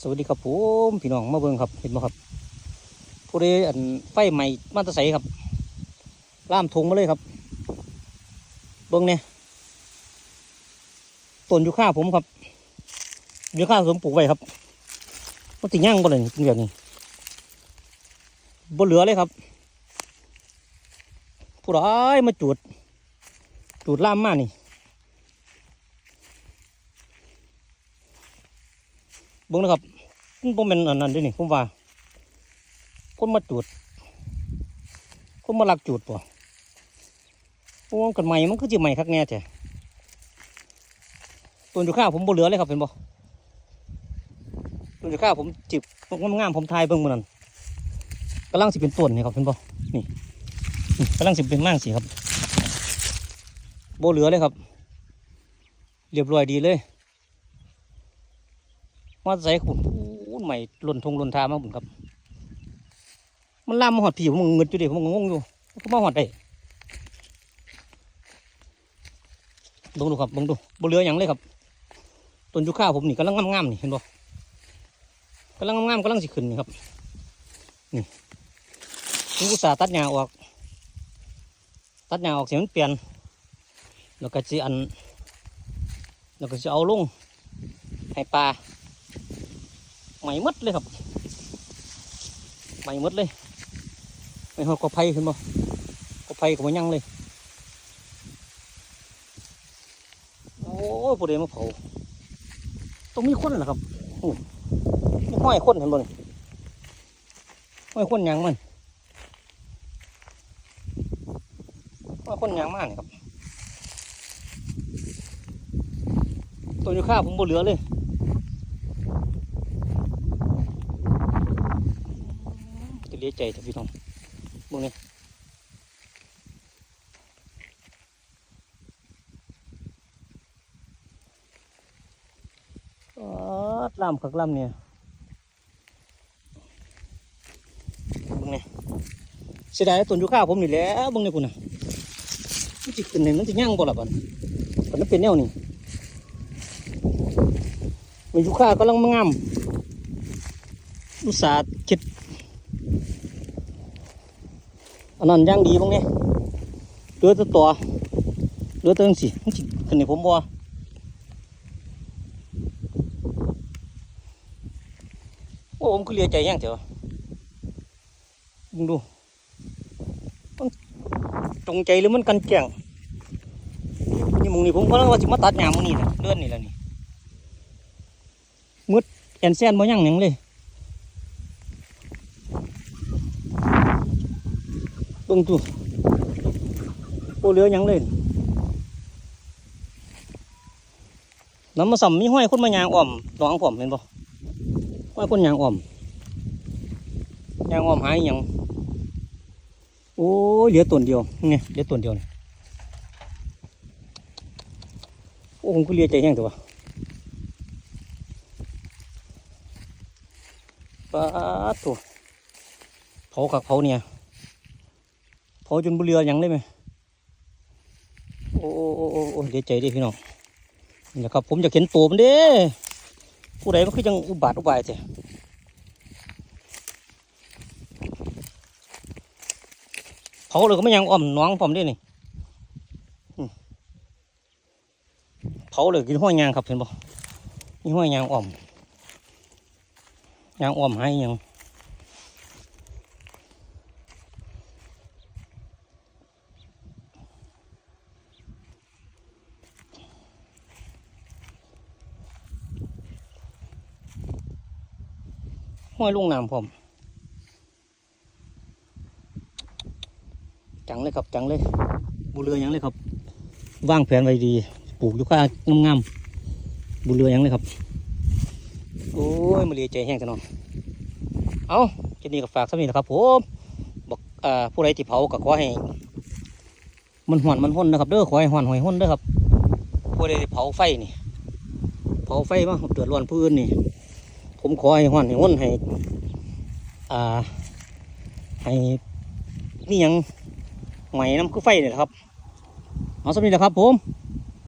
สวัสดีครับผมพี่น้องมาเบิ่งครับเห็นไหมครับผู้ใดอันไฟใหม่มาตะใสครับล่ามทงมาเลยครับ เบิ่งเนี่ยต้นยูคาผมครับยูคาผมปลูกไว้ครับมันติย่างบ่เลยเป็นแบบนี้บ่เหลือเลยครับ ผู้ใดมาจูดจูดล่ามมานี่ เบิ่งนะครับมันบ่แม่นอันนั้นด้วยนี่ผมว่าคนมาจูดคนมาลักจูดป่ะโอ้กันใหม่มันก็จะใหม่คักแน่แท้ต้นอยู่ข้าวผมบ่เหลือเลยครับเห็นบ่ต้นอยู่ข้าวผมจิบงามๆผมทายเบิ่งมื้อนั้นกำลังสิเป็นต้นนี่ครับเห็นบ่นี่นี่กำลังสิเป็นมั่งสิครับบ่เหลือเลยครับ เรียบร้อยดีเลย มาใส่ขุนพูนใหม่หล่นทงหล่นทามาบุญครับ มันล่ามมาหอดผีผมเงินอยู่ดิผมงงอยู่ก็มาหอดได้เบิ่งดูครับเบิ่งดูบ่เหลืออย่างเลยครับต้นยูคาผมนี่กำลังงามๆนี่เห็นบ่กำลังงามๆกำลังสิขึ้นนี่ครับนี่ผมอุตส่าตัดหญ้าออก ตัดหญ้าออกเสียมันเปลี่ยนแล้วก็สิอันแล้วก็จะเอาลงให้ปลา ไหมมดเลยครับไหมมดเลยไม่หอดกอไผ่ขึ้นบ่กอไผ่ก็บ่ยังเลยโอ้ยผู้ใดมาเผาต้องมีคนเหรอครับโอ้มีห้อยคนเห็นบ่นี่ห้อยคนยางมันห้อยคนยางมากนี่ครับตัวยู่ข้าผมบ่เหลือเลย จะ เลี้ยใจแต่พี่น้องมึงนี่ลำขักลำเนี่ยมึงเนี่ยเสียดายต้นยูคาผมนี่แหล้วมึงเนี่ยคุณน่ะมันจิกขึ้นเนี่ยมันจะย่างบ่ล่ะบัดมันเป็นแนวนี่มันยูคากำลังมางามอุตส่าห์คิด อันนั้นย่างดีบ้างเนี่ยเรือตัวตัวเรือตัวจังสิมันสิขึ้นในผมบ่โอ้ผมคือเลียใจแห้งเถอะมึงดูมันจงใจหรือมันกันแก่งนี่มึงนี่ผมกำลังว่าสิมาตัดหญ้ามมึงนี่แหละเดือนนี่แหละนี่มืดแอนแซนบ่ยังหยังเลย เบิ่งดูโอ้เหลือยังเลยน้ำมาสัมมีห้อยคนมายางอ่อมหนองผมเห็นบ่ห้อยคนยางอ่อมยางอ่อมหายยังโอ้เหลือต้นเดียวเนี่ยเหลือต้นเดียวเนี่ยโอ้ผมก็เลียใจแห้งแต่ว่าปาตัวเผาคักเผาเนี่ย พอจนบุเรือยังเลยไหมโอ้โอ้โอ้โอ้เดี๋ยวใจดิพี่น้องนี่แหละครับผมจะเห็นตัวมันเด้ผู้ใดมันคือยังอุบาทอุบายเจ้เผาเลยก็ไม่ยังอ่อมน้องผมเด้นี่เผาเลยกินห้อยยางครับเห็นบ่นี่ห้อยยางอ่อมยางอ่อมให้ยัง ห้อยลุงน้ำผมจังเลยครับจังเลยบุเรือหยังเลยครับวางแผนไว้ดี ปลูกอยู่ข้างงามๆบุเรือหยังเลยครับ โอ้ยมาเรียใจแห้งกันนอนเอาจะนี่ก็ฝากสักนิดนะครับผมบอกอ่าผู้ใดที่เผาก็ขอให้มันหอนมันห้นนะครับเด้อขอให้หอนหอยห้นเด้อครับผู้ใดที่เผาไฟนี่ เผาไฟมาเดือดร้อนผู้อื่นนี่ ผมขอให้ห้อนให้ห้นให้ อ่า ให้นี่ยังใหม่น้ำคือไฟนี่แหลยครับ เอาสำนี้แหละครับผม